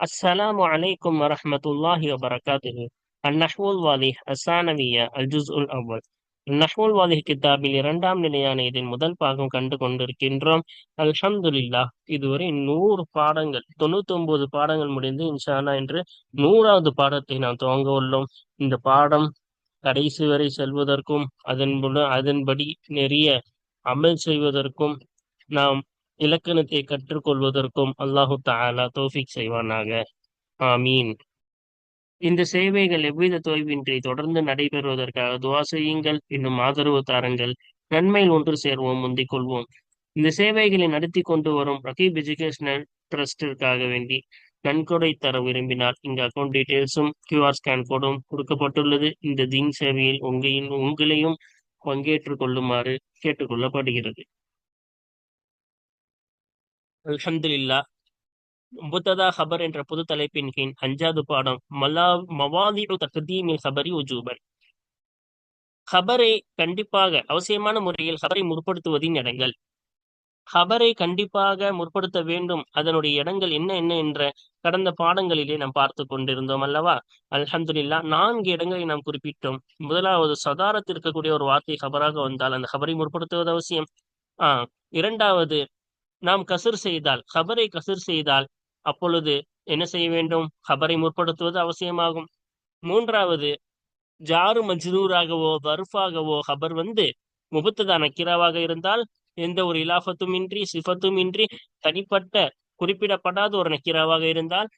السلام عليكم ورحمة الله وبركاته النحو الواضح الثانوية الجزء الأول النحو الواضح கிதாபில் இரண்டாம் நிலையான இதன் முதல் பாகம் கண்டு கொண்டிருக்கின்றோம் அல்ஹம்துலில்லா இதுவரை நூறு பாடங்கள் தொண்ணூத்தி ஒன்பது பாடங்கள் முடிந்து இன்ஷால்லா என்று நூறாவது பாடத்தை நாம் துவங்க உள்ளோம் இந்த பாடம் கடைசி வரை செல்வதற்கும் அதன் அதன்படி நிறைய அமல் செய்வதற்கும் நாம் இலக்கணத்தை கற்றுக்கொள்வதற்கும் அல்லாஹு தாலா தோஃபிக் செய்வானாக. ஆமீன். இந்த சேவைகள் எவ்வித தொய்வின்றி தொடர்ந்து நடைபெறுவதற்காக துவா செய்யுங்கள் இன்னும் ஆதரவு தாருங்கள். நன்மையில் ஒன்று சேர்வோம் முந்திக் கொள்வோம். இந்த சேவைகளை நடத்தி கொண்டு வரும் ரகீப் எஜுகேஷனல் ட்ரஸ்டிற்காக வேண்டி நன்கொடை தர விரும்பினால் இந்த அக்கௌண்ட் டீட்டெயில்ஸும் கியூஆர் ஸ்கேன் கோடும் கொடுக்கப்பட்டுள்ளது. இந்த தீன் சேவையில் உங்களின் உங்களையும் பங்கேற்றுக் கொள்ளுமாறு கேட்டுக்கொள்ளப்படுகிறது அல்ஹம்துல்லா முபத்ததா ஹபர் என்ற பொது தலைப்பின் கீழ் அஞ்சாவது பாடம் மலா மவாதிடு தகதீமில் ஹபரி உஜூபன். ஹபரை கண்டிப்பாக அவசியமான முறையில் ஹபரை முற்படுத்துவதின் இடங்கள் ஹபரை கண்டிப்பாக முற்படுத்த வேண்டும். அதனுடைய இடங்கள் என்ன என்ன என்ற கடந்த பாடங்களிலே நாம் பார்த்து கொண்டிருந்தோம் அல்லவா? அல்ஹம்துல்லா நான்கு இடங்களை நாம் குறிப்பிட்டோம். முதலாவது சதாரத்தில் இருக்கக்கூடிய ஒரு வார்த்தை ஹபராக வந்தால் அந்த ஹபரை முற்படுத்துவது அவசியம். ஆஹ் இரண்டாவது நாம் கசர் செய்தால் ஹபரை கசர் செய்தால் அப்பொழுது என்ன செய்ய வேண்டும்? ஹபரை முற்படுத்துவது அவசியமாகும். மூன்றாவது ஜாரு மஜ்ரூராகவோ பருஃபாகவோ ஹபர் வந்து முபத்ததா நக்கிராவாக இருந்தால் எந்த ஒரு இலாஃபத்தும் இன்றி சிஃபத்தும் இன்றி தனிப்பட்ட குறிப்பிடப்படாத ஒரு நக்கிராவாக இருந்தால்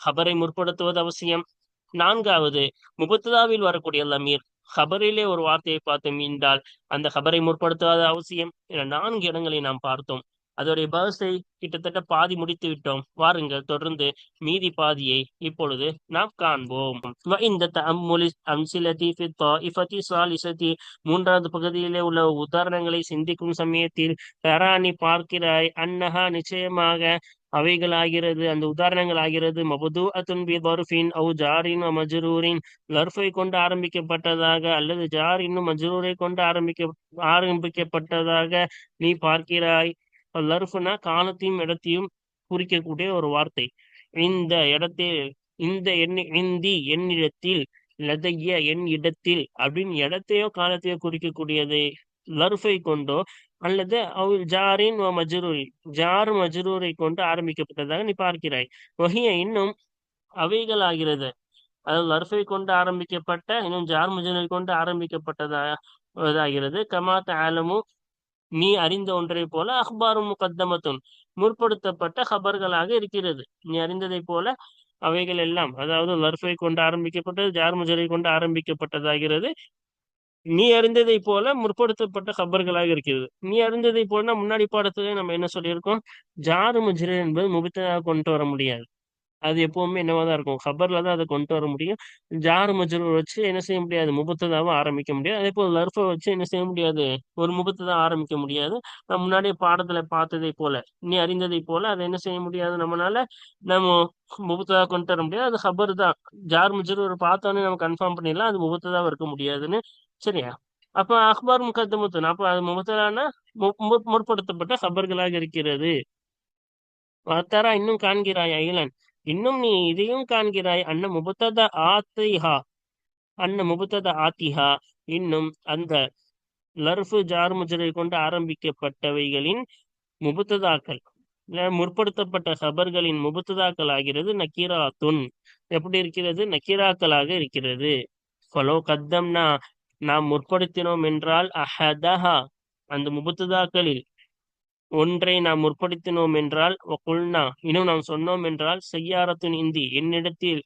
ஹபரை முற்படுத்துவது அவசியம். நான்காவது முபத்ததாவில் வரக்கூடிய லமீர். ஹபரிலே ஒரு வார்த்தையை பார்த்து மீண்டால் அந்த ஹபரை முற்படுத்துவது அவசியம். என நான்கு இடங்களை நாம் பார்த்தோம். அதோடைய பர்ஸை கிட்டத்தட்ட பாதி முடித்து விட்டோம். வாருங்கள் தொடர்ந்து மீதி பாதியை இப்பொழுது நாம் காண்போம். இந்த மூன்றாவது பகுதியிலே உள்ள உதாரணங்களை சிந்திக்கும் சமயத்தில் தராணி பார்க்கிறாய் அன்னஹா நிச்சயமாக அவைகளாகிறது அந்த உதாரணங்கள் ஆகிறது மபுது அத்துன்பி பர்ஃபின் அவு ஜாரின் மஜரூரின். லர்ஃபை கொண்டு ஆரம்பிக்கப்பட்டதாக அல்லது ஜாரின் மஜரூரை கொண்டு ஆரம்பிக்க ஆரம்பிக்கப்பட்டதாக நீ பார்க்கிறாய். லருஃபுனா காலத்தையும் இடத்தையும் குறிக்கக்கூடிய ஒரு வார்த்தை. இந்த இடத்தில் இந்த எண்ணி இந்தி என்னிடத்தில் லதைய என் இடத்தில் அப்படின்னு இடத்தையோ காலத்தையோ குறிக்கக்கூடியது லர்ஃபை கொண்டோ அல்லது அவள் ஜாரின் மஜரூரி ஜார் மஜரூரை கொண்டு ஆரம்பிக்கப்பட்டதாக நீ பார்க்கிறாய். வகைய இன்னும் அவைகள் ஆகிறது அதாவது லர்ஃபை கொண்டு ஆரம்பிக்கப்பட்ட இன்னும் ஜார் மஜரூரை கொண்டு ஆரம்பிக்கப்பட்டதாகிறது கமாத் ஆலமு நீ அறிந்த ஒன்றை போல அஹ்பாரும் முகத்தமத்தும் முற்படுத்தப்பட்ட ஹபர்களாக இருக்கிறது. நீ அறிந்ததை போல அவைகள் எல்லாம் அதாவது லர்ஃபை கொண்டு ஆரம்பிக்கப்பட்டது ஜார்முஜரை கொண்டு ஆரம்பிக்கப்பட்டதாகிறது. நீ அறிந்ததை போல முற்படுத்தப்பட்ட ஹபர்களாக இருக்கிறது. நீ அறிந்ததை போல முன்னாடி பாடத்துல நம்ம என்ன சொல்லியிருக்கோம்? ஜாரு முஜிரை என்பது முபித்ததாக கொண்டு வர முடியாது. அது எப்பவுமே என்னவா தான் இருக்கும். ஹபர்ல தான் அதை கொண்டு வர முடியும். ஜார் மஜ்ரூர் வச்சு என்ன செய்ய முடியாது. முபத்ததாவை ஆரம்பிக்க முடியாது அதே போல் லர்ஃபை வச்சு என்ன செய்ய முடியாது. ஒரு முபத்ததா ஆரம்பிக்க முடியாது. நம்ம முன்னாடியே பாடத்துல பார்த்ததை போல நீ அறிந்ததை போல அதை என்ன செய்ய முடியாது. நம்மளால நம்ம முபத்ததா கொண்டு வர முடியாது. அது ஹபர் தான். ஜார் மஜ்ரூர் பார்த்தோன்னே நம்ம கன்ஃபார்ம் பண்ணிடலாம். அது முபத்ததாவை இருக்க முடியாதுன்னு. சரியா? அப்ப அக்பார் முகத்தமுத்தன் அப்ப அது முபத்ததானா முற்படுத்தப்பட்ட ஹபர்களாக இருக்கிறது. வார்த்தாரா இன்னும் காண்கிறாய்? அகிலன் இன்னும் நீ இதையும் காண்கிறாய். அன்ன முபுத்தத ஆத்திஹா. அன்ன முபுத்தத ஆத்திஹா. இன்னும் அந்த லர்ஃபு ஜார் முஜரை கொண்டு ஆரம்பிக்கப்பட்டவைகளின் முபுத்ததாக்கள். முற்படுத்தப்பட்ட ஹபர்களின் முபுத்ததாக்கள் ஆகிறது நக்கீராத்துன் எப்படி இருக்கிறது? நக்கீராக்களாக இருக்கிறது. கொலோ கத்தம்னா நாம் முற்படுத்தினோம் என்றால் அஹதஹா. அந்த முபுத்ததாக்களில் ஒன்றை நாம் முற்படுத்தினோம் என்றால் குல்னா இன்னும் நாம் சொன்னோம் என்றால் செய்யாரத்தின் இந்தி என்னிடத்தில்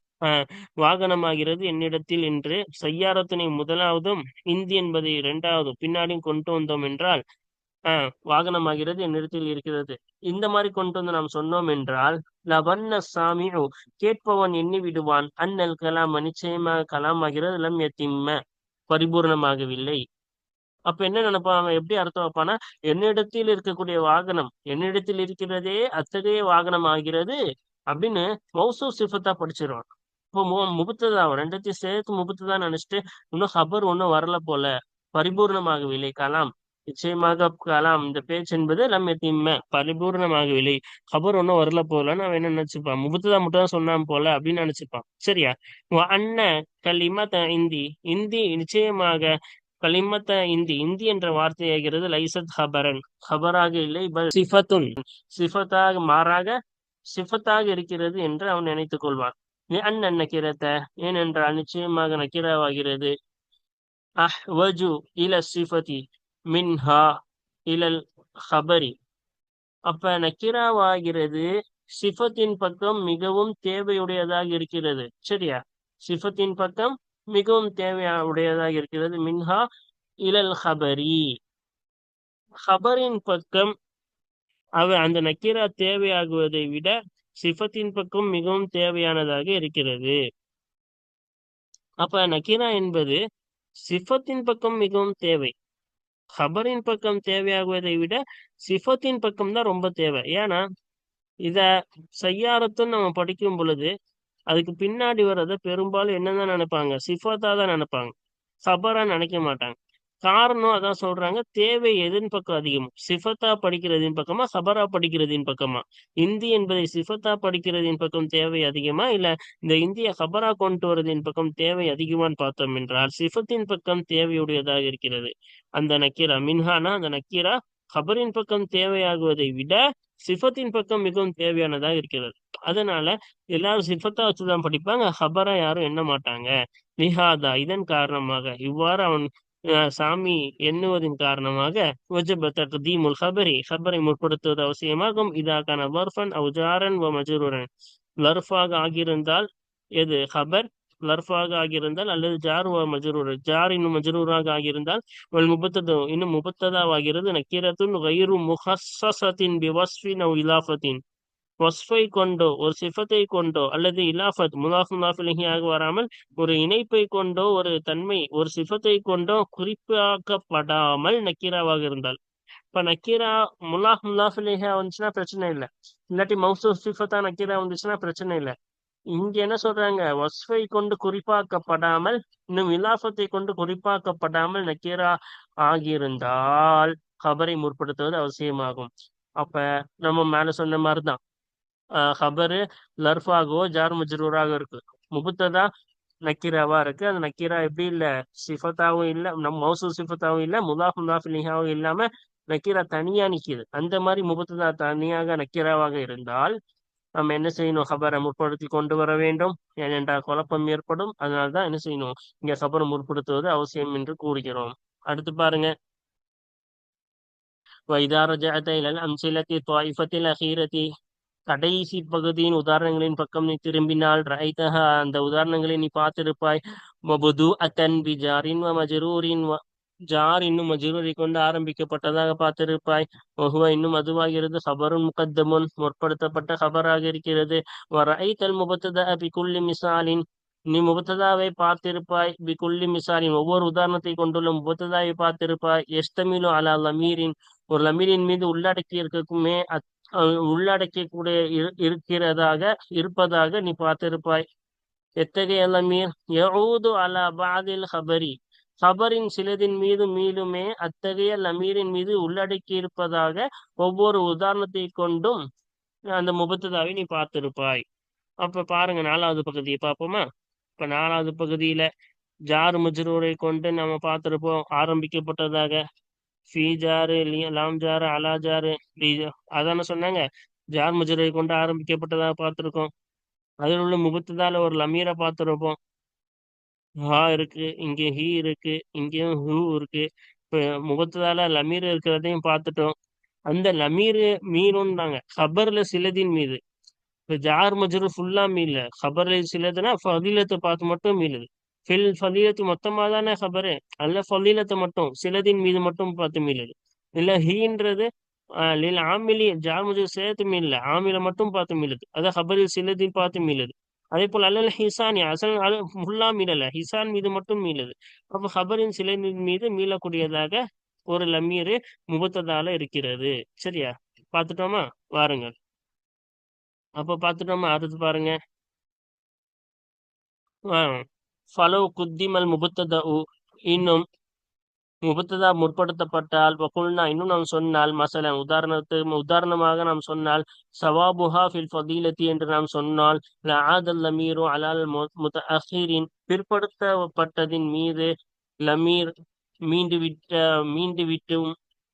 வாகனமாகிறது என்னிடத்தில் என்று செய்யாரத்தினை முதலாவதும் இந்தி என்பதை இரண்டாவதும் பின்னாடியும் கொண்டு வந்தோம் என்றால் ஆஹ் வாகனமாகிறது என்னிடத்தில் இருக்கிறது. இந்த மாதிரி கொண்டு வந்து நாம் சொன்னோம் என்றால் லவன்ன சாமி கேட்பவன் எண்ணி விடுவான் அன்னல் கலாம் நிச்சயமாக கலாம் ஆகிறது லம் எத்திம்ம பரிபூர்ணமாகவில்லை. அப்ப என்ன நினைப்பான் அவன்? எப்படி அர்த்தம் வைப்பானா என்னிடத்தில் இருக்கக்கூடிய வாகனம் என்னிடத்தில் இருக்கிறதே அத்தகைய வாகனம் ஆகிறது அப்படின்னு மௌசூ சிஃபத்தா படிச்சிருவான். இப்போ முபத்ததா ரெண்டத்தையும் சேர்த்து முபுத்ததான் நினைச்சிட்டு இன்னும் ஹபர் ஒன்னும் வரல போல. பரிபூர்ணமாகவில்லை. கலாம் நிச்சயமாக கலாம் இந்த பேச்சு என்பது லம் எத்திம்ம பரிபூர்ணமாகவில்லை. கபர் ஒன்றும் வரல போல அவன் என்ன நினைச்சுப்பான்? முபுத்ததா மட்டும் தான் சொன்னான் போல அப்படின்னு நினைச்சுப்பான். சரியா? அண்ண கலிமத இந்தி இந்தி நிச்சயமாக கலிமத்த இந்தி இந்தி என்ற வார்த்தையாகிறது லைசத் ஹபரன். ஹபராக இல்லை சிஃபத்துன். சிஃபத்தாக மாறாக சிஃபத்தாக இருக்கிறது என்று அவன் நினைத்துக் கொள்வான். அண்ணன் நக்கிரத்த ஏனென்றால் நிச்சயமாக நக்கிரவாகிறது. அஹ்வஜு இல சிஃபதி மின்ஹா இலல் ஹபரி. அப்ப நக்கிராவாகிறது சிஃபத்தின் பக்கம் மிகவும் தேவையுடையதாக இருக்கிறது. சரியா? சிஃபத்தின் பக்கம் மிகவும் தேவையுடையதாக இருக்கிறது. மின்ஹா இலல் ஹபரி. ஹபரின் பக்கம் அவ அந்த நக்கீரா தேவையாகுவதை விட சிஃபத்தின் பக்கம் மிகவும் தேவையானதாக இருக்கிறது. அப்ப நக்கீரா என்பது சிஃபத்தின் பக்கம் மிகவும் தேவை. ஹபரின் பக்கம் தேவையாகுவதை விட சிஃபத்தின் பக்கம் தான் ரொம்ப தேவை. ஏன்னா இத சையாரத்துன்னு நம்ம படிக்கும் பொழுது அதுக்கு பின்னாடி வர்றத பெரும்பாலும் என்னதான் நினைப்பாங்க? சிஃபத்தா தான் நினைப்பாங்க. ஹபரா நினைக்க மாட்டாங்க. காரணம் அதான் சொல்றாங்க தேவை எதின் பக்கம் அதிகம்? சிஃபத்தா படிக்கிறதின் பக்கமா ஹபரா படிக்கிறதின் பக்கமா? இந்தி என்பதை சிஃபத்தா படிக்கிறதின் பக்கம் தேவை அதிகமா இல்ல இந்த இந்திய ஹபரா கொண்டு வரதின் பக்கம் தேவை அதிகமான்னு பார்த்தோம் என்றால் சிஃபத்தின் பக்கம் தேவையுடையதாக இருக்கிறது. அந்த நக்கீரா மின்ஹானா அந்த நக்கீரா ஹபரின் பக்கம் தேவையாகுவதை விட சிஃபத்தின் பக்கம் மிகவும் தேவையானதாக இருக்கிறது. அதனால எல்லாரும் சிஃபத்தா வச்சுதான் படிப்பாங்க ஹபரா யாரும் எண்ண மாட்டாங்க. லிஹாதா இதன் காரணமாக இவ்வாறு அவன் சாமி எண்ணுவதன் காரணமாக தீமுல் ஹபரி ஹபரை முற்படுத்துவது அவசியமாகும். இதாக்கான வர்ஃபன் அவுஜாரன் வ மஜூரன் லர்ஃபாக ஆகியிருந்தால் எது? ஹபர் லர்ஃபாக ஆகியிருந்தால் அல்லது ஜார் மஜரூர் ஜார் இன்னும் மஜரூராக ஆகியிருந்தால் வல் முபத்தது இன்னும் முபத்ததாவாகிறது. நக்கீரத்துன் கயிறு முஹஸ்ஸத்தின் பிவஸ்ஃபின் அவ் இலாஃபத்தின். வஸ்ஃபை கொண்டோ ஒரு சிஃபத்தை கொண்டோ அல்லது இலாஃபத் முலாஃப் முலாஃபிலிகியாக வராமல் ஒரு இணைப்பை கொண்டோ ஒரு தன்மை ஒரு சிஃபத்தை கொண்டோ குறிப்பாக்கப்படாமல் நக்கீராவாக இருந்தால். இப்ப நக்கீரா முலாஃப் முலாஃபிலிஹா வந்துச்சுன்னா பிரச்சனை இல்லை. இல்லாட்டி மௌசூ சிஃபத்தா நக்கீரா வந்துச்சுன்னா பிரச்சனை இல்லை. இங்க என்ன சொல்றாங்க? வஸ்ஃபை கொண்டு குறிப்பாக்கப்படாமல் இன்னும் இலாஃபத்தை கொண்டு குறிப்பாக்கப்படாமல் நக்கீரா ஆகியிருந்தால் ஹபரை முற்படுத்துவது அவசியமாகும். அப்ப நம்ம மேல சொன்ன மாதிரிதான். ஹபரு லர்ஃபாகவோ ஜார் மஜ்ரூராக இருக்கு. முபுத்ததா நக்கீராவா இருக்கு. அந்த நக்கீரா எப்படி இல்ல? சிஃபத்தாவும் இல்ல நம் மௌசூ சிஃபத்தாவும் இல்ல முலாஃப் முலாஃபிலிஹாவும் இல்லாம நக்கீரா தனியா நிக்குது. அந்த மாதிரி முபத்ததா தனியாக நக்கீராவாக இருந்தால் நம்ம என்ன செய்யணும்? ஹபரை முற்படுத்தி கொண்டு வர வேண்டும். ஏனென்றால் குழப்பம் ஏற்படும். அதனால தான் என்ன செய்யணும்? இங்க ஹபரை முற்படுத்துவது அவசியம் என்று கூறுகிறோம். அடுத்து பாருங்க. வைதா ரஜாத்த அம்சிலத்தி துவாய்ஃபத்தில் கடைசி பகுதியின் உதாரணங்களின் பக்கம் நீ திரும்பினால் ரைதஹா அந்த உதாரணங்களை நீ பார்த்திருப்பாய். மபுது அத்தன் பிஜாரின் வ மஜரூரின் ஜார் இன்னும் மஜரூரை கொண்டு ஆரம்பிக்கப்பட்டதாக பார்த்திருப்பாய். ஒஹுவ இன்னும் அதுவாகிறது. ஹபருன் முகத்தமுன் முற்படுத்தப்பட்ட ஹபராக இருக்கிறது. வரைத்தல் முபத்தத பி குல்லி மிசாலின். நீ முபத்ததாவை பார்த்திருப்பாய். பி குல்லி மிசாலின் ஒவ்வொரு உதாரணத்தை கொண்டுள்ள முபத்ததாவை பார்த்திருப்பாய். எஸ்தமிலோ அலா லமீரின். ஒரு லமீரின் மீது உள்ளடக்கி இருக்கக்குமே உள்ளடக்கக்கூடிய இருக்கிறதாக இருப்பதாக நீ பார்த்திருப்பாய். எத்தகைய லமீர்? யஊது அலா பாதில் ஹபரி. ஹபரின் சிலதின் மீது மீளுமே அத்தகைய லமீரின் மீது உள்ளடக்கி இருப்பதாக ஒவ்வொரு உதாரணத்தை கொண்டும் அந்த முபத்ததாவை நீ பார்த்திருப்பாய். அப்ப பாருங்க நாலாவது பகுதியை பார்ப்போமா? இப்ப நாலாவது பகுதியில ஜார் மஜ்ரூரை கொண்டு நம்ம பார்த்திருப்போம். ஆரம்பிக்கப்பட்டதாக. ஃபி ஜாரு லாம் ஜாரு அலா ஜாரு அதான சொன்னாங்க? ஜார் மஜ்ரூரை கொண்டு ஆரம்பிக்கப்பட்டதாக பார்த்திருக்கோம். அதில் உள்ள முகத்ததால ஒரு லமீரை பார்த்திருப்போம். ஹா இருக்கு இங்க ஹி இருக்கு இங்கேயும் ஹூ இருக்கு. இப்ப முகத்ததால லமீர் இருக்கிறதையும் பார்த்துட்டோம். அந்த லமீர் மீனும்னாங்க. ஹபர்ல சிலதின் மீது. இப்ப ஜார் மஜ்ரு ஃபுல்லா மீல ஹபர்ல சிலதுன்னா ஃபதீலத்தை பார்த்து மட்டும் மீளுது. ஃபில் ஃபதீலத்து மொத்தமா தானே ஹபரு அல்ல ஃபதீலத்தை மட்டும் சிலதின் மீது மட்டும் பார்த்து மீளுது. இல்ல ஹீன்றது லில் ஆமிலி ஜார் மஜ்ரு சேர்த்து மீள ஆமில மட்டும் பார்த்து மீளுது. அதான் ஹபரில் சிலதின் பார்த்து மீளுது. அதே போல் அல்லல் ஹிசானி அசல் ஃபுல்லா மீளல ஹிசான் மீது மட்டும் மீளது. அப்போ ஹபரின் சிலை மீது மீளக்கூடியதாக ஒரு லமீர் முபத்ததால இருக்கிறது. சரியா? பார்த்துட்டோமா? வாருங்கள். அப்ப பார்த்துட்டோமா? அடுத்து பாருங்க. ஃபலோ குத்திமல் முபத்தத இன்னும் முபத்ததா முற்படுத்தப்பட்டால் வகுல்னா இன்னும் நாம் சொன்னால் மசலன் உதாரணத்துக்கு உதாரணமாக நாம் சொன்னால் சவாபுஹா ஃபில் ஃபதீலத்தி என்று நாம் சொன்னால் லஆதல் லமீரு அலால் முத்தஅஹிரின் பிற்படுத்தப்பட்டதின் மீது லமீர் மீண்டு விட்ட மீண்டு விட்டும்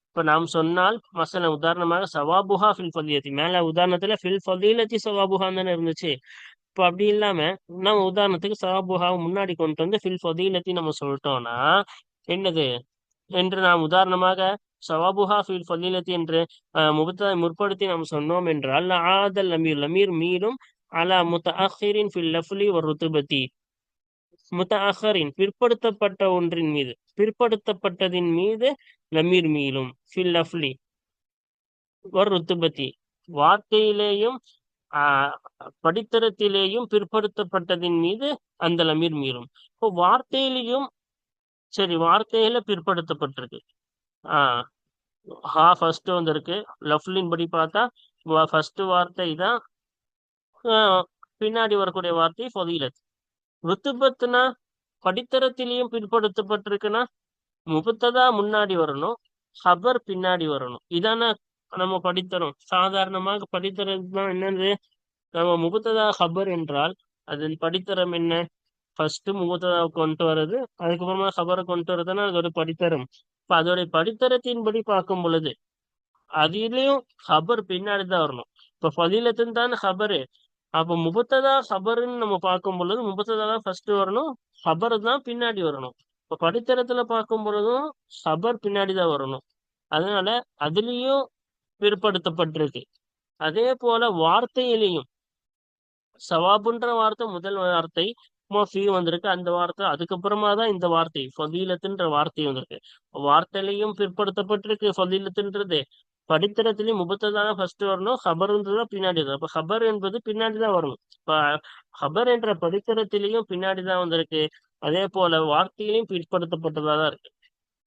இப்ப நாம் சொன்னால் மசல உதாரணமாக சவாபுஹா ஃபில் ஃபதீலத்தி மேல உதாரணத்துல ஃபில் ஃபதீலத்தி சவாபுஹான்னு தானே இருந்துச்சு. இப்போ அப்படி இல்லாம நம்ம உதாரணத்துக்கு சவாபுஹாவை முன்னாடி கொண்டு வந்து ஃபில் ஃபதீலத்தி நம்ம சொல்லிட்டோம்னா என்னது? என்று நாம் உதாரணமாக சவாபுஹா ஃபில் ஃபதீலத்தி என்று முபத்ததை முற்படுத்தி நாம் சொன்னோம் என்றால் ஆதல் லமீர் லமீர் மீளும் அலா முத்த அஹரின் ஃபில் லஃப்லி ஒரு ருத்துபத்தி. முத்த அஹரின் பிற்படுத்தப்பட்ட ஒன்றின் மீது பிற்படுத்தப்பட்டதின் மீது லமீர் மீளும் ஃபில் லஃப்லி ஒரு ருத்துபத்தி. வார்த்தையிலேயும் ஆஹ் படித்தரத்திலேயும் பிற்படுத்தப்பட்டதின் மீது அந்த லமீர் மீளும். இப்போ வார்த்தையிலையும் சரி வார்த்தையில பிற்படுத்தப்பட்டிருக்கு. ஆஹ் ஹா ஃபர்ஸ்ட் வந்திருக்கு. லஃப்லின் படி பார்த்தா ஃபர்ஸ்ட் வார்த்தை தான் பின்னாடி வரக்கூடிய வார்த்தை ஃபதீலத். ருத்துபத்துனா படித்தரத்திலையும் பிற்படுத்தப்பட்டிருக்குன்னா முபத்ததா முன்னாடி வரணும் ஹபர் பின்னாடி வரணும். இதான நம்ம படித்தரம். சாதாரணமாக படித்தரம் தான் என்னது? நம்ம முபத்ததா ஹபர் என்றால் அதன் படித்தரம் என்ன? ஃபர்ஸ்ட் முகத்ததாவை கொண்டு வர்றது அதுக்கப்புறமா ஹபரை கொண்டு வர்றதுன்னா அது ஒரு படித்தரம். இப்ப அதோடைய படித்தரத்தின்படி பார்க்கும் பொழுது அதிலையும் ஹபர் பின்னாடி தான் வரணும். இப்ப ஃபதீலத்துன்னு தான் ஹபரு அப்ப முபத்ததா ஹபருன்னு நம்ம பார்க்கும் பொழுது முபத்ததா தான் ஃபர்ஸ்ட் வரணும் ஹபர் தான் பின்னாடி வரணும். இப்ப படித்தரத்துல பார்க்கும் பொழுதும் ஹபர் பின்னாடி தான் வரணும். அதனால அதுலயும் பிற்படுத்தப்பட்டிருக்கு. அதே போல வார்த்தையிலையும் சவாபுன்ற வார்த்தை முதல் வார்த்தை ஃபீ வந்திருக்கு. அந்த வார்த்தை அதுக்கப்புறமா தான் இந்த வார்த்தை ஃபதீலத்துன்ற வார்த்தை வந்திருக்கு. வார்த்தையிலையும் பிற்படுத்தப்பட்டிருக்கு ஃபதீலத்துன்றது. படித்தரத்திலையும் முபத்ததான ஃபர்ஸ்ட் வரணும். ஹபர்ன்றதான் பின்னாடி தான் அப்ப ஹபர் என்பது பின்னாடி தான் வரணும். இப்ப ஹபர் என்ற படித்தரத்திலையும் பின்னாடி தான் வந்திருக்கு. அதே போல வார்த்தையிலையும் பிற்படுத்தப்பட்டதா தான் இருக்கு.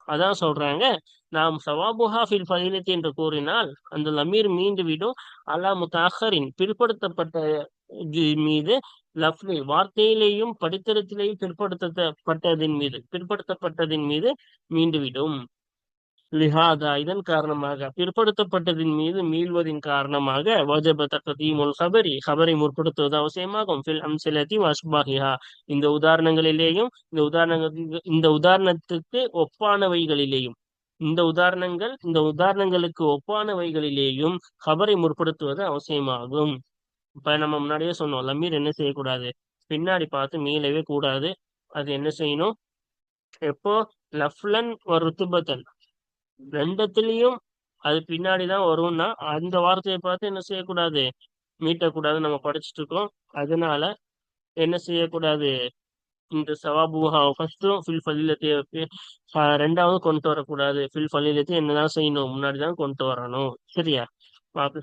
அதான் சொல்றாங்க. நாம் சவாபுஹா ஃபில் என்று கூறினால் அந்த லமீர் மீண்டு விடும் அல்லா முத்தாஹரின் பிற்படுத்தப்பட்ட மீது லஃப்லி வார்த்தையிலேயும் படித்தரத்திலேயும் பிற்படுத்தப்பட்டதின் மீது பிற்படுத்தப்பட்டதின் மீது மீண்டுவிடும். லிஹாதா இதன் காரணமாக பிற்படுத்தப்பட்டதின் மீது மீள்வதின் காரணமாக வஜப தகதீமுல் ஹபரி ஹபரை முற்படுத்துவது அவசியமாகும். ஃபில் அம்சிலதி இந்த உதாரணங்களிலேயும் இந்த உதாரணங்கள் இந்த உதாரணத்துக்கு ஒப்பானவைகளிலேயும் இந்த உதாரணங்கள் இந்த உதாரணங்களுக்கு ஒப்பானவைகளிலேயும் ஹபரை முற்படுத்துவது அவசியமாகும். இப்ப நம்ம முன்னாடியே சொன்னோம் லமீர் என்ன செய்யக்கூடாது? பின்னாடி பார்த்து மீளவே கூடாது. அது என்ன செய்யணும்? எப்போ? லஃப்லன் ஒரு ருத்துபத்தன் ரெண்டத்துலயும் அது பின்னாடிதான் வரும்னா அந்த வார்த்தையை பார்த்து என்ன செய்யக்கூடாது? மீட்டக்கூடாது நம்ம படிச்சுட்டு இருக்கோம். அதனால என்ன செய்யக்கூடாது? இந்த சவாபுஹா ஃபர்ஸ்டும் ஃபில் ஃபலீலத்தை ரெண்டாவது கொண்டு வரக்கூடாது. ஃபில் ஃபலீலத்தை என்னதான் செய்யணும்? முன்னாடி தான் கொண்டு வரணும். சரியா?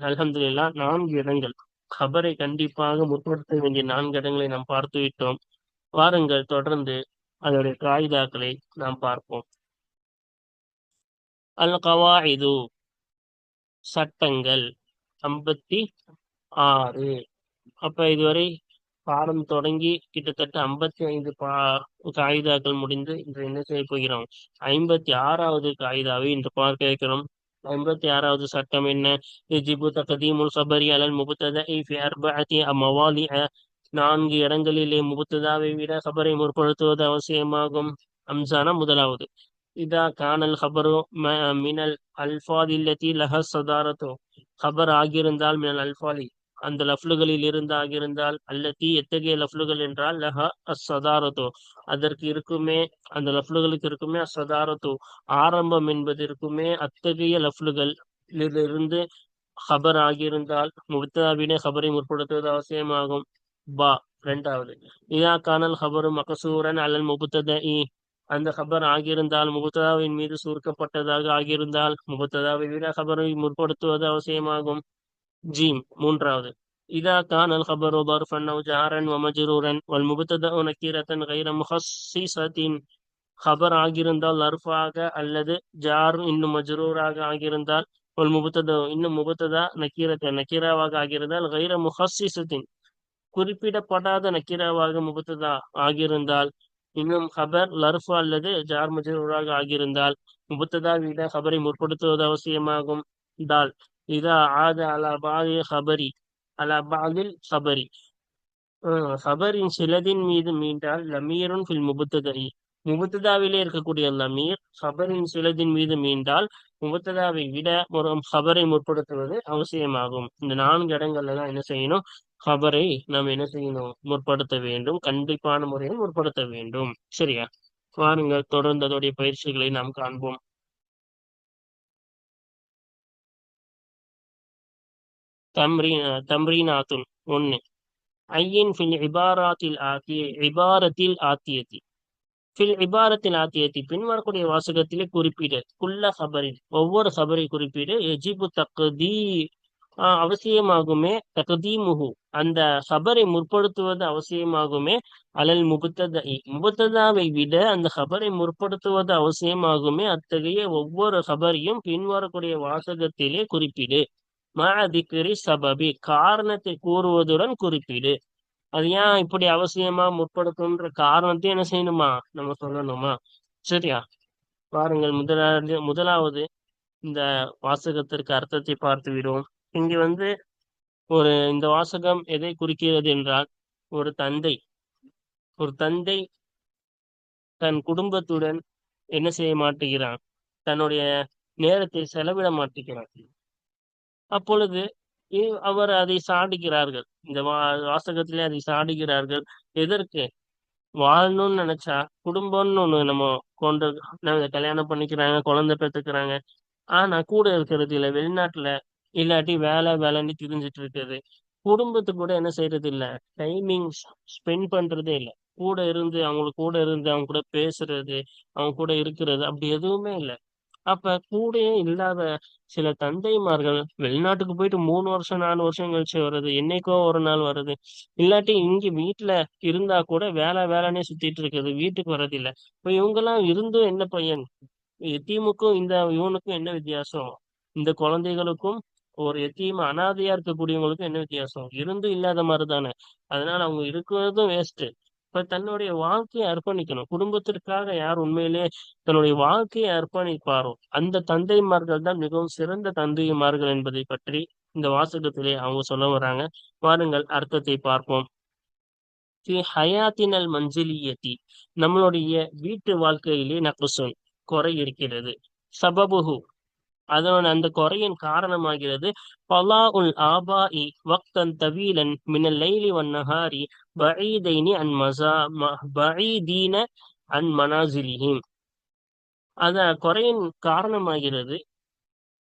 அலமதுல்லா நான்கு இடங்கள். கபரை கண்டிப்பாக முற்படுத்த வேண்டிய நான்கு இடங்களை நாம் பார்த்து விட்டோம். வாருங்கள் தொடர்ந்து அதனுடைய காகிதாக்களை நாம் பார்ப்போம். அல் கவாயிது சட்டங்கள் ஐம்பத்தி ஆறு. அப்ப இதுவரை பாடம் தொடங்கி கிட்டத்தட்ட ஐம்பத்தி ஐந்து பா காகிதாக்கள் முடிந்து இன்று என்ன செய்ய போகிறோம்? ஐம்பத்தி ஆறாவது காகிதாவை இன்று பார்க்க இருக்கிறோம் ஐம்பத்தி ஆறாவது சட்டம் என்ன? இஜிபு தகதீமுல் சபரி அலல் முபுத்ததை அர்பத்தி மவாலி நான்கு இடங்களிலே முபுத்ததாவை விட சபரை முற்படுத்துவது அவசியமாகும். அம்சான முதலாவது. இதா கானல் ஹபரு மினல் அல்ஃபாதில்லத்தி லஹ சதாரத்தோ. ஹபர் ஆகியிருந்தால் மினல் அல்ஃபாலி. அந்த லஃப்லுகளில் இருந்து ஆகியிருந்தால் அல்லத்தி எத்தகைய லஃப்லுகள் என்றால் லஹ அஸ்ஸதாரத்தோ அதற்கு இருக்குமே அந்த லஃப்லுகளுக்கு இருக்குமே அஸ்ஸதாரத்தோ ஆரம்பம் என்பது இருக்குமே அத்தகைய லஃப்லுகள் இருந்து ஹபர் ஆகியிருந்தால் முபத்தாவிட ஹபரை முற்படுத்துவது அவசியமாகும். பா ரெண்டாவது. இதா கானல் ஹபரு மகசூரன் அல்லல் இ அந்த ஹபர் ஆகியிருந்தால் முபுத்ததாவின் மீது சுருக்கப்பட்டதாக ஆகியிருந்தால் முபுத்ததாவை விட ஹபரை முற்படுத்துவது அவசியமாகும். ஜீம் மூன்றாவது இதா கான் அல் ஹபரு பர்ஃபன் அவு ஜாரன் வ மஜ்ரூரன் வல் முபத்ததஉ நக்கீரத்தன் கைர முஹஸ்ஸிஸத்தின் ஹபர் ஆகியிருந்தால் அர்ஃபாக அல்லது ஜார் இன்னும் மஜ்ரூராக ஆகியிருந்தால் வல் முபத்தத இன்னும் முபத்ததா நக்கீரத்த நக்கீராவாக ஆகியிருந்தால் கைர முஹஸ்ஸிஸத்தின் குறிப்பிடப்படாத நக்கீராவாக முபத்ததா ஆகியிருந்தால் இன்னும் ஹபர் லர்ஃபு அல்லது ஜார் மஜ்ரூராக ஆகியிருந்தால் முபத்ததா விட ஹபரை முற்படுத்துவது அவசியமாகும். தால் இதா ஆத அலா பாதி ஹபரி அலா பாதில் ஹபரி ஹபரின் சிலதின் மீது மீண்டால் லமீரன் ஃபில் முபத்ததை முபுத்ததாவிலே இருக்கக்கூடிய லமீர் ஹபரின் சிலதின் மீது மீண்டால் முபுத்ததாவை விட ஒரு ஹபரை முற்படுத்துவது அவசியமாகும். இந்த நான்கு இடங்கள்ல தான் என்ன செய்யணும்? ஹபரை நாம் என்ன செய்யணும்? முற்படுத்த வேண்டும். கண்டிப்பான முறையில் முற்படுத்த வேண்டும். சரியா? வாருங்கள் தொடர்ந்து அதோடைய பயிற்சிகளை நாம் காண்போம். தம்ரீன் தம்ரீனாத்துன் ஒன்னு ஐயின் ஃபில் இபாராத்தில் ஆத்திய இபாரத்தில் ஆத்தியத்தி. ஃபில் இபாரத்தில் ஆத்தியத்தி பின்வரக்கூடிய வாசகத்திலே குறிப்பீடு. குல்ல ஹபரின் ஒவ்வொரு ஹபரை குறிப்பீடு. எஜிபு தக்குதி அவசியமாகுமே தகுதீமுகு அந்த ஹபரை முற்படுத்துவது அவசியமாகுமே அலல் முபுத்ததை முபுத்ததாவை விட அந்த ஹபரை முற்படுத்துவது அவசியமாகுமே அத்தகைய ஒவ்வொரு ஹபரையும் பின்வரக்கூடிய வாசகத்திலே குறிப்பிடு. மாதிக்கிரி சபபி. காரணத்தை கூறுவதுடன் குறிப்பிடு. அது ஏன் இப்படி அவசியமா முற்படுத்தும்ன்ற காரணத்தையும் என்ன செய்யணுமா? நம்ம சொல்லணுமா? சரியா? பாருங்கள் முதலாவது முதலாவது இந்த வாசகத்திற்கு அர்த்தத்தை பார்த்து விடுவோம். இங்கு வந்து ஒரு இந்த வாசகம் எதை குறிக்கிறது என்றால் ஒரு தந்தை. ஒரு தந்தை தன் குடும்பத்துடன் என்ன செய்ய மாட்டேங்கிறான் தன்னுடைய நேரத்தை செலவிட மாட்டேங்கிறான் அப்பொழுது அவர் அதை சாடுகிறார்கள் இந்த வா வாசகத்திலே அதை சாடுகிறார்கள் எதற்கு? வாழணும்னு நினைச்சா குடும்பம்னு ஒண்ணு நம்ம கொண்டு நம்ம கல்யாணம் பண்ணிக்கிறாங்க குழந்தை பெற்றுக்கிறாங்க ஆனா கூட இருக்கிறது இல்ல வெளிநாட்டுல இல்லாட்டி வேலை வேலைன்னு திரிஞ்சிட்டு இருக்குது. குடும்பத்துக்கு கூட என்ன செய்யறது இல்ல டைமிங் ஸ்பெண்ட் பண்றதே இல்லை. கூட இருந்து அவங்களுக்கு கூட இருந்து அவங்க கூட பேசுறது அவங்க கூட இருக்கிறது அப்படி எதுவுமே இல்லை. அப்ப கூடயே இல்லாத சில தந்தைமார்கள் வெளிநாட்டுக்கு போயிட்டு மூணு வருஷம் நாலு வருஷம் கழிச்சு வருது என்னைக்கோ ஒரு நாள் வருது இல்லாட்டி இங்க வீட்டுல இருந்தா கூட வேலை வேலைன்னே சுத்திட்டு இருக்குது வீட்டுக்கு வர்றதில்ல இப்ப இவங்க எல்லாம் இருந்தும் என்ன பையன்? எத்தீமுக்கும் இந்த இவனுக்கும் என்ன வித்தியாசம்? இந்த குழந்தைகளுக்கும் ஒரு எத்தீம அனாதையா இருக்கக்கூடியவங்களுக்கும் என்ன வித்தியாசம்? இருந்தும் இல்லாத மாதிரி தானே அதனால அவங்க இருக்கிறதும் வேஸ்ட் இப்ப தன்னுடைய வாழ்க்கையை அர்ப்பணிக்கணும். குடும்பத்திற்காக யார் உண்மையிலே தன்னுடைய வாழ்க்கையை அர்ப்பணிப்பாரோ அந்த தந்தைமார்கள் தான் மிகவும் சிறந்த தந்தைமார்கள் என்பதை பற்றி இந்த வாசகத்திலே அவங்க சொல்ல வராங்க. வாருங்கள் அர்த்தத்தை பார்ப்போம். ஹயாத்தினல் மஞ்சளியத்தி நம்மளுடைய வீட்டு வாழ்க்கையிலே நகுசன் குறை இருக்கிறது. சபபுகு அதன் அந்த குறையின் காரணமாகிறது. பலா உல் ஆபாஇ வக்தன் தவீலன் மினல் லைலி வன் நஹாரி பஈதைனி அன் மசா பஈதீன அன் மனாசிலிஹிம் அத குறையின் காரணமாகிறது.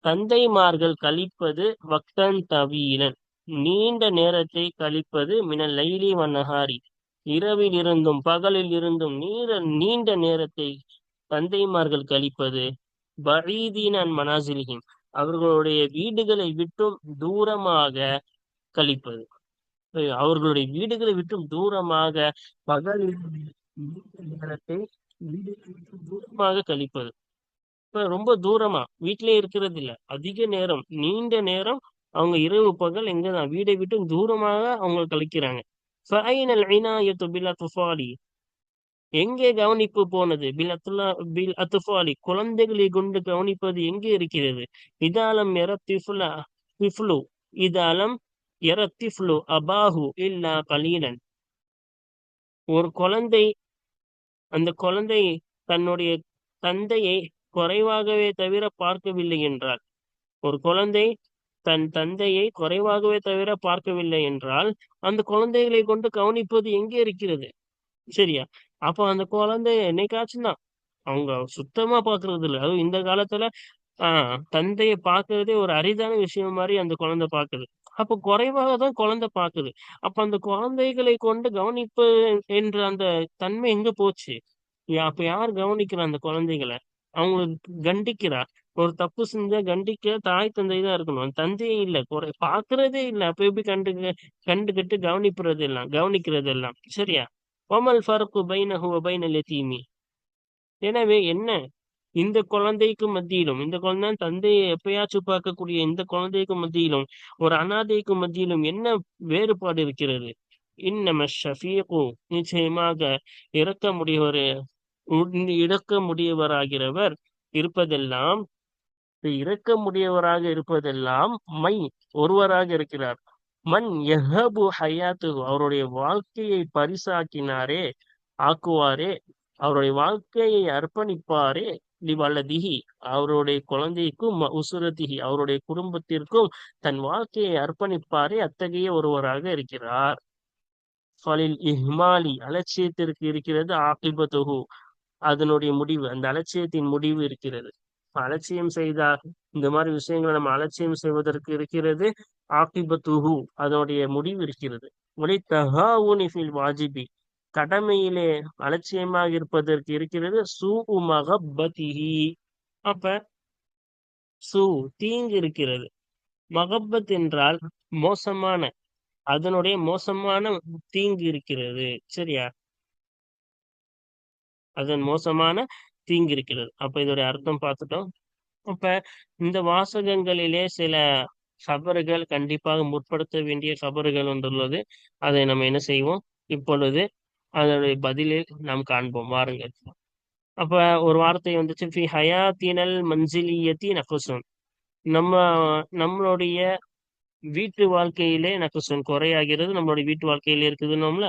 தந்தைமார்கள் கழிப்பது வக்தன் தவீலன். நீண்ட நேரத்தை கழிப்பது மினல் லைலி வன்னஹாரி இரவில் இருந்தும் பகலில் இருந்தும் நீர நீண்ட நேரத்தை தந்தைமார்கள் கழிப்பது பரீதீனன் மனாசிலிகின் அவர்களுடைய வீடுகளை விட்டும் தூரமாக கழிப்பது. அவர்களுடைய வீடுகளை விட்டும் தூரமாக பகல் நேரத்தை தூரமாக கழிப்பது. இப்ப ரொம்ப தூரமா? வீட்டிலே இருக்கிறது இல்ல அதிக நேரம் நீண்ட நேரம் அவங்க இரவு பகல் எங்கதான்? வீடை விட்டு தூரமாக அவங்க கழிக்கிறாங்க. எங்கே கவனிப்பு போனது? பில் அத்துலா பில் அத்துஃபாலி குழந்தைகளை கொண்டு கவனிப்பது எங்கே இருக்கிறது? இதாலம் எர திஃபுலா திஃப்லு இதாலம் எர திஃப்லு அபாஹு இல்லா கலீலன். ஒரு குழந்தை அந்த குழந்தை தன்னுடைய தந்தையை குறைவாகவே தவிர பார்க்கவில்லை என்றால் ஒரு குழந்தை தன் தந்தையை குறைவாகவே தவிர பார்க்கவில்லை என்றால் அந்த குழந்தைகளை கொண்டு கவனிப்பது எங்கே இருக்கிறது? சரியா? அப்போ அந்த குழந்தை என்னைக்காச்சும் தான் அவங்க சுத்தமா பாக்குறது இல்லை அதுவும் இந்த காலத்துல ஆஹ் தந்தையை பாக்குறதே ஒரு அரிதான விஷயம் மாதிரி அந்த குழந்தை பாக்குது. அப்ப குறைவாக தான் குழந்தை பாக்குது. அப்ப அந்த குழந்தைகளை கொண்டு கவனிப்பு என்ற அந்த தன்மை எங்க போச்சு? அப்ப யார் கவனிக்கிறா அந்த குழந்தைகளை? அவங்களுக்கு கண்டிக்கிறா? ஒரு தப்பு செஞ்சா கண்டிக்க தாய் தந்தை தான் இருக்கணும். அந்த தந்தையே இல்லை. குறை பாக்குறதே இல்லை. அப்ப எப்படி கண்டு கண்டுகிட்டு கவனிப்புறது எல்லாம் கவனிக்கிறது எல்லாம் சரியா? ஒமல் ஃபர்கு பைனஹு பைனல் எத்தீமி எனவே என்ன? இந்த குழந்தைக்கு மத்தியிலும் இந்த குழந்தை தந்தையை எப்பயாச்சும் பார்க்கக்கூடிய இந்த குழந்தைக்கு மத்தியிலும் ஒரு அனாதைக்கு மத்தியிலும் என்ன வேறுபாடு இருக்கிறது? இன்னம ஷஃபீகு நிச்சயமாக இறக்க முடியவர் இறக்க முடியவராகிறவர் இருப்பதெல்லாம் இறக்க முடியவராக இருப்பதெல்லாம் மை ஒருவராக இருக்கிறார். மண் எஹபு ஹயாத்து அவருடைய வாழ்க்கையை பரிசாக்கினாரே ஆக்குவாரே. அவருடைய வாழ்க்கையை அர்ப்பணிப்பாரே. வல்லதிகி அவருடைய குழந்தைக்கும் உசுரதிஹி. அவருடைய குடும்பத்திற்கும் தன் வாழ்க்கையை அர்ப்பணிப்பாரே. அத்தகைய ஒருவராக இருக்கிறார். ஃபலில் இஹ்மாலி. அலட்சியத்திற்கு இருக்கிறது ஆகிபத்துஹு. அதனுடைய முடிவு அந்த அலட்சியத்தின் முடிவு இருக்கிறது. அலட்சியம் செய்தா இந்த மாதிரி விஷயங்களை நம்ம அலட்சியம் செய்வதற்கு இருக்கிறது ஆகிபத்துஹு அதனுடைய முடிவு இருக்கிறது. ஒளி தஹாவுனிஃபில் வாஜிபி கடமையிலே அலட்சியமாக இருப்பதற்கு இருக்கிறது சூ மகபதிஹி அப்ப சூ தீங்கு இருக்கிறது. மகப்பத் என்றால் மோசமான அதனுடைய மோசமான தீங்கு இருக்கிறது. சரியா? அதன் மோசமான தீங்கு இருக்கிறது அப்ப இதோட அர்த்தம் பார்த்துட்டோம். அப்ப இந்த வாசகங்களிலே சில சபறுகள் கண்டிப்பாக முற்படுத்த வேண்டிய சபறுகள் ஒன்றுள்ளது. அதை நம்ம என்ன செய்வோம்? இப்பொழுது அதனுடைய பதிலில் நாம் காண்போம். வாருங்கள். அப்ப ஒரு வார்த்தை வந்துச்சு. ஃபி ஹயாத்தினல் மஞ்சிலியத்தி நகுசுன் நம்ம நம்மளுடைய வீட்டு வாழ்க்கையிலே நகுசுன் குறையாகிறது. நம்மளுடைய வீட்டு வாழ்க்கையில இருக்குதுன்னோம்ல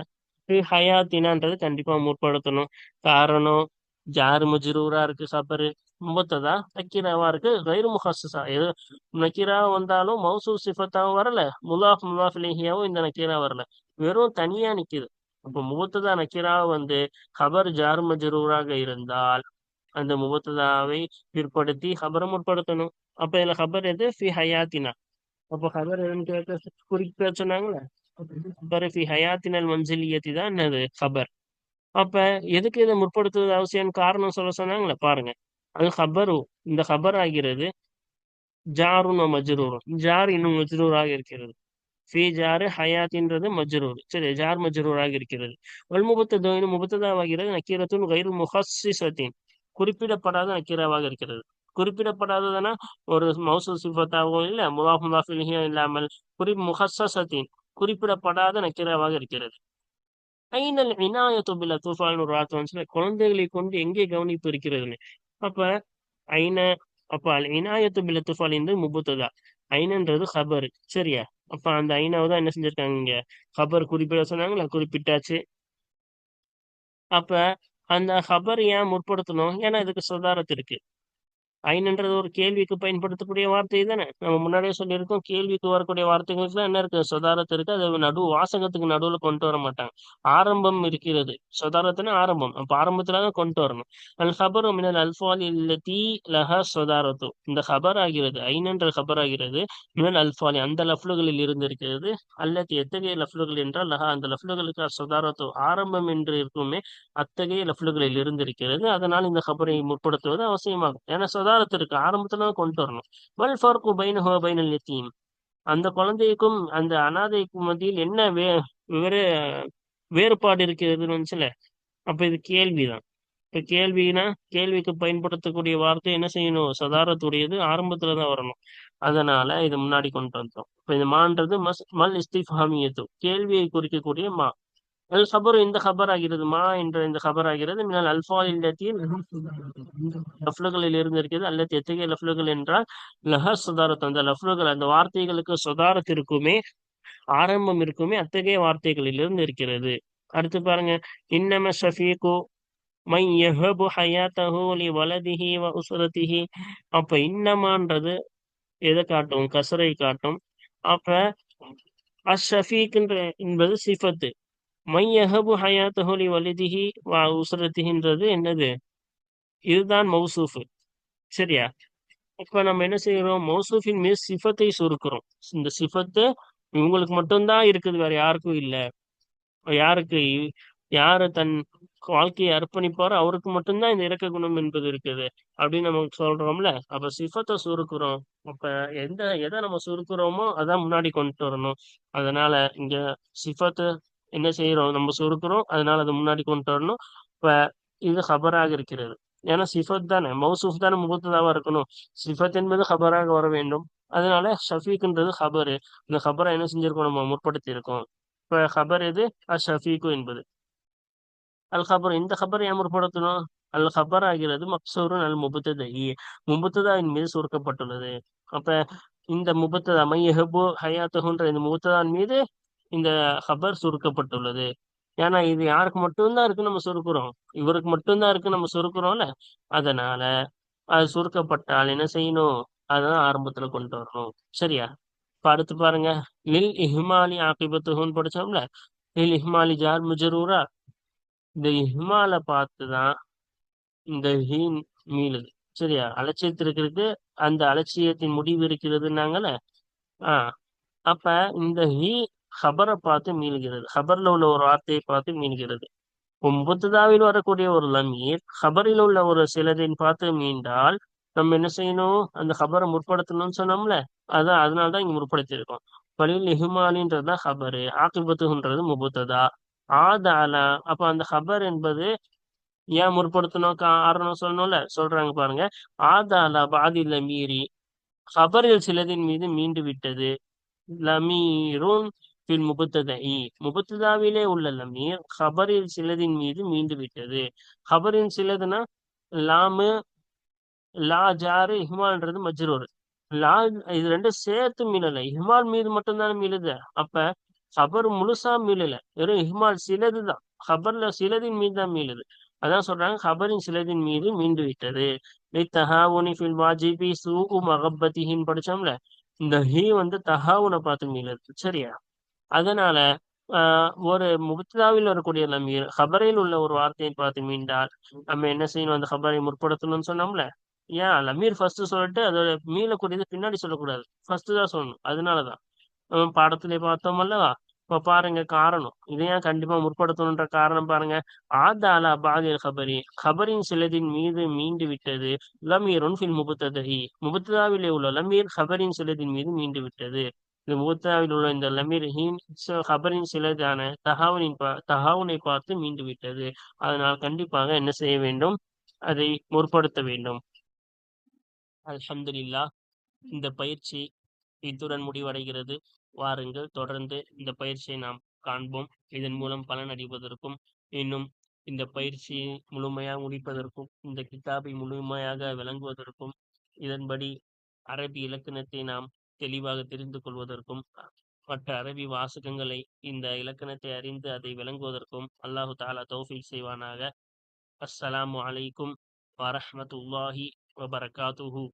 ஹயாத்தினான்றது கண்டிப்பா முற்படுத்தணும். காரணம் ஜாரு மஜ்ரூரா இருக்கு சபரு? முபத்ததா நக்கீராவா இருக்கு? கைரு முஹஸ்ஸா எது நக்கீரா வந்தாலும் மௌசூ சிஃபத்தாவும் வரல. முலாஃப் முலாஃப் இலேஹியாவும் இந்த நக்கீரா வரல. வெறும் தனியா நிக்குது. அப்ப முபத்ததா நக்கீரா வந்து ஹபர் ஜார் மஜ்ரூராக இருந்தால் அந்த முபத்ததாவை பிற்படுத்தி ஹபரை முற்படுத்தணும். அப்ப இதுல ஹபர் எது? ஃபி ஹயாத்தினா. அப்போ ஹபர் எதுன்னு கேட்க குறிப்பிட சொன்னாங்களே? ஹபர் ஃபி ஹயாத்தினல் மன்சிலியத்தி தான் என்னது? ஹபர். அப்ப எதுக்கு இதை முற்படுத்துவது அவசியம் காரணம் சொல்ல சொன்னாங்களே பாருங்க. அது ஹபரு இந்த ஹபர் ஆகிறது ஜாருன் மஜ்ரூரும் ஜார் இன்னும் மஜ்ரூராக இருக்கிறது. ஃபி ஜாரு ஹயாத்தின்றது மஜ்ரூர். சரி ஜார் மஜ்ரூராக இருக்கிறது. வல் முபத்ததோ முபத்ததாவாகிறது நக்கீரத்துன் கைரு முஹசிசத்தின் குறிப்பிடப்படாத நக்கீராவாக இருக்கிறது. குறிப்பிடப்படாததுன்னா ஒரு மௌசு சிஃபத்தாகவும் இல்லை முலாஃப் முலாஃபிலியும் இல்லாமல் குறி முஹசத்தின் குறிப்பிடப்படாத நக்கீராவாக இருக்கிறது. ஐநல் இனாயத்து பில் அத்துஃபால்னு ஒரு வார்த்தை வந்துச்சுல குழந்தைகளை கொண்டு எங்கே கவனிப்பு இருக்கிறதுன்னு. அப்ப ஐன அப்ப அல் இனாயத்து பில் துஃபால் என்று முபுத்ததா ஐனன்றது ஹபர் சரியா? அப்ப அந்த ஐனாவை தான் என்ன செஞ்சிருக்காங்க இங்க? ஹபர் குறிப்பிட சொன்னாங்களா? குறிப்பிட்டாச்சு. அப்ப அந்த ஹபர் ஏன் முற்படுத்தணும்? ஏன்னா இதுக்கு சுதாரத்து இருக்கு. ஐன்ன்றது ஒரு கேள்விக்கு பயன்படுத்தக்கூடிய வார்த்தை தானே? நம்ம முன்னாடியே சொல்லியிருக்கோம் கேள்விக்கு வரக்கூடிய வார்த்தைகளுக்கு என்ன இருக்கு சுதாரத்து இருக்கு அது நடு வாசகத்துக்கு நடுவுல கொண்டு வர மாட்டாங்க. ஆரம்பம் இருக்கிறது. சுதாரத்துனா ஆரம்பம். அப்ப ஆரம்பத்துல தான் கொண்டு வரணும். அல் ஹபர் மினல் அல்ஃபால் இல்லத்தி லஹ சுதாரத்து. இந்த ஹபர் ஆகிறது ஐநன்ற ஹபர் ஆகிறது மினல் அல்ஃபாலி. அந்த லஃப்லுகளில் இருந்து இருக்கிறது. அல்லது எத்தகைய லஃப்லுகள் என்றால் லஹா அந்த லஃப்லுகளுக்கு சுதாரத்து ஆரம்பம் என்று இருக்குமே அத்தகைய லஃப்லுகளில் இருந்து இருக்கிறது. அதனால் இந்த ஹபரை முற்படுத்துவது அவசியமாகும். ஏன்னா விவகாரத்திற்கு ஆரம்பத்துல கொண்டு வரணும். வல் ஃபர்கு ஹோ பைனல் யத்தீம். அந்த குழந்தைக்கும் அந்த அனாதைக்கும் மத்தியில் என்ன வே வேறு வேறுபாடு இருக்கிறதுன்னு வந்துச்சுல அப்ப இது கேள்விதான். இப்ப கேள்வினா கேள்விக்கு பயன்படுத்தக்கூடிய வார்த்தை என்ன செய்யணும்? சதாரத்துடையது ஆரம்பத்துல தான் வரணும். அதனால இது முன்னாடி கொண்டு வந்தோம் இப்ப இந்த மான்றது மஸ் மல் இஸ்திஃபாமியத்து. கேள்வியை குறிக்கக்கூடிய மா. அல் ஹபர் இந்த ஹபர் ஆகிறது மா என்ற இந்த ஹபர் ஆகிறது மினல் அல்ஃபால் இல்லத்தில் லஃப்லுகளில் இருந்து இருக்கிறது அல்லது எத்தகைய லஃப்லுகள் என்றால் லஹ சுதாரத் அந்த லஃப்லுகள் அந்த வார்த்தைகளுக்கு சுதாரத் இருக்குமே ஆரம்பம் இருக்குமே அத்தகைய வார்த்தைகளில் இருந்து இருக்கிறது அடுத்து பாருங்க இன்னம ஷஃபீகோ மை யஹபு ஹயாத்தஹு லி வலதிஹி வ உஸ்ரதிஹி அப்ப இன்னமான்றது எதை காட்டும்? கசரை காட்டும். அப்ப அஷஃபீக்ன்ற என்பது சிஃபத்து. மையஹபு ஹயாத்தஹோலி வலிதிஹி வா உசரத்திகின்றது என்னது? இதுதான் மௌசூஃபு. சரியா? இப்ப நம்ம என்ன செய்யறோம் மௌசூஃபின் மீது சிஃபத்தை சுருக்கிறோம். இந்த சிஃபத்து இவங்களுக்கு மட்டும்தான் இருக்குது வேற யாருக்கும் இல்ல. யாருக்கு யாரு தன் வாழ்க்கையை அர்ப்பணிப்பாரோ அவருக்கு மட்டும்தான் இந்த இறக்க குணம் என்பது இருக்குது. அப்படின்னு நம்ம சொல்றோம்ல. அப்ப சிஃபத்தை சுருக்குறோம். அப்ப எந்த எதை நம்ம சுருக்குறோமோ அதான் முன்னாடி கொண்டு வரணும். அதனால இங்க சிஃபத்தை என்ன செய்யறோம் நம்ம சுருக்கிறோம். அதனால அதை முன்னாடி கொண்டு வரணும். இப்ப இது ஹபராக இருக்கிறது. ஏன்னா சிஃபத் தானே. மௌசூஃப் தானே முகத்ததாவா இருக்கணும். சிஃபத் என்பது ஹபராக வர வேண்டும். அதனால ஷஃபீக்ன்றது ஹபரு இந்த ஹபரை என்ன செஞ்சிருக்கோம்? நம்ம முற்படுத்தி இருக்கோம் இப்ப ஹபர் எது? அஷஃபீக்கு என்பது. அல் ஹபர் இந்த ஹபர் ஏன் முற்படுத்தணும்? அல் ஹபர் ஆகிறது மக்சூருன் அல் முபத்ததை முபத்ததாவின் மீது சுருக்கப்பட்டுள்ளது. அப்ப இந்த முபத்ததா மையஹபு ஹயாத்துன்ற இந்த முபத்ததாவின் மீது இந்த ஹபர் சுருக்கப்பட்டுள்ளது. ஏன்னா இது யாருக்கு மட்டும்தான் இருக்கு நம்ம சுருக்குறோம். இவருக்கு மட்டும்தான் இருக்கு நம்ம சுருக்குறோம்ல. அதனால அது சுருக்கப்பட்டால் என்ன செய்யணும்? அதான் ஆரம்பத்துல கொண்டு வரணும். சரியா? இப்ப அடுத்து பாருங்க. லில் இஹ்மாலி ஆக்கிபத்துஹுன்னு படிச்சோம்ல? லில் இஹ்மாலி ஜார் முஜரூரா? இந்த இஹ்மால பார்த்துதான் இந்த ஹீன் மீளுது. சரியா? அலட்சியத்திற்கு அந்த அலட்சியத்தின் முடிவு இருக்கிறதுனாங்கல்ல ஆஹ் அப்ப இந்த ஹீ ஹபரை பார்த்து மீள்கிறது. ஹபர்ல உள்ள ஒரு வார்த்தையை பார்த்து மீள்கிறது. முபத்துதாவில் வரக்கூடிய ஒரு லமீர் ஹபரில் உள்ள ஒரு சிலரின் பார்த்து மீண்டால் நம்ம என்ன செய்யணும்? அந்த ஹபரை முற்படுத்தணும்னு சொன்னோம்ல அதான் அதனாலதான் இங்க முற்படுத்தியிருக்கோம். பலில் இஹ்மாலின்றதுதான் ஹபரு ஆக்கிபத்துன்றது முபுத்ததா ஆதாலா அப்ப அந்த ஹபர் என்பது ஏன் முற்படுத்தணும்? காரணம் சொல்லணும்ல சொல்றாங்க பாருங்க. ஆதாலா பாதில மீறி ஹபரில் சிலதின் மீது மீண்டு விட்டது. லமீரும் பில் முபத்ததை. முபத்ததாவிலே உள்ள லமீர் ஹபரில் சிலதின் மீது மீண்டு விட்டது ஹபரின் சிலதுனா லாமு லா ஜாரு இஹ்மான்றது மஜ்ரூர். லா இது ரெண்டும் சேர்த்து மீளல. இஹ்மால் மீது மட்டும்தானே மீளுது. அப்ப ஹபர் முழுசா மீளல. வெறும் இஹ்மால் சிலதுதான். ஹபர்ல சிலதின் மீது தான் மீளுது. அதான் சொல்றாங்க ஹபரின் சிலதின் மீது மீண்டு விட்டது தஹாவுனி ஃபில் வாஜிபி சூஉ மகப்பத்திஹின்னு படிச்சோம்ல? இந்த ஹீ வந்து தஹாவுனை பார்த்து மீளுது. சரியா? அதனால ஆஹ் ஒரு முப்தாவில் வரக்கூடிய லமீர் ஹபரையில் உள்ள ஒரு வார்த்தையை பார்த்து மீண்டால் நம்ம என்ன செய்யணும்? அந்த ஹபரை முற்படுத்தணும்னு சொன்னோம்ல? ஏன்? லமீர் ஃபர்ஸ்ட் சொல்லிட்டு அதோட மீளக்கூடியது பின்னாடி சொல்லக்கூடாது. ஃபர்ஸ்ட் தான் சொல்லணும். அதனாலதான் நம்ம பாடத்திலே பார்த்தோம் அல்லவா? இப்ப பாருங்க காரணம். இதை ஏன் கண்டிப்பா முற்படுத்தணுன்ற காரணம் பாருங்க. ஆதால பாதில் ஹபரி ஹபரின் சிலதின் மீது மீண்டு விட்டது. லமீருன் ஃபில் முபத்ததஹி. முபுத்ததாவிலே உள்ள லமீர் ஹபரின் சிலதின் மீது மீண்டு விட்டது. இந்த மூத்தாவில் உள்ள இந்த லமீர் ஹீன் ஹபரின் சிலதான தகாவனின் தகாவனை பார்த்து மீண்டு விட்டது. அதனால் கண்டிப்பாக என்ன செய்ய வேண்டும்? அதை முற்படுத்த வேண்டும். அல்ஹம்துலில்லா இந்த பயிற்சி இத்துடன் முடிவடைகிறது. வாருங்கள் தொடர்ந்து இந்த பயிற்சியை நாம் காண்போம். இதன் மூலம் பலன் அடைவதற்கும் இன்னும் இந்த பயிற்சியை முழுமையாக முடிப்பதற்கும் இந்த கிதாபை முழுமையாக விளங்குவதற்கும் இதன்படி அரபி இலக்கணத்தை நாம் தெளிவாக தெரிந்து கொள்வதற்கும் மற்ற அரபி வாசகங்களை இந்த இலக்கணத்தை அறிந்து அதை விளங்குவதற்கும் அல்லாஹு தாலா தௌஃபீக் செய்வானாக. அஸ்ஸலாமு அலைக்கும் வரஹமத்துல்லாஹி வபரகாத்துஹூ.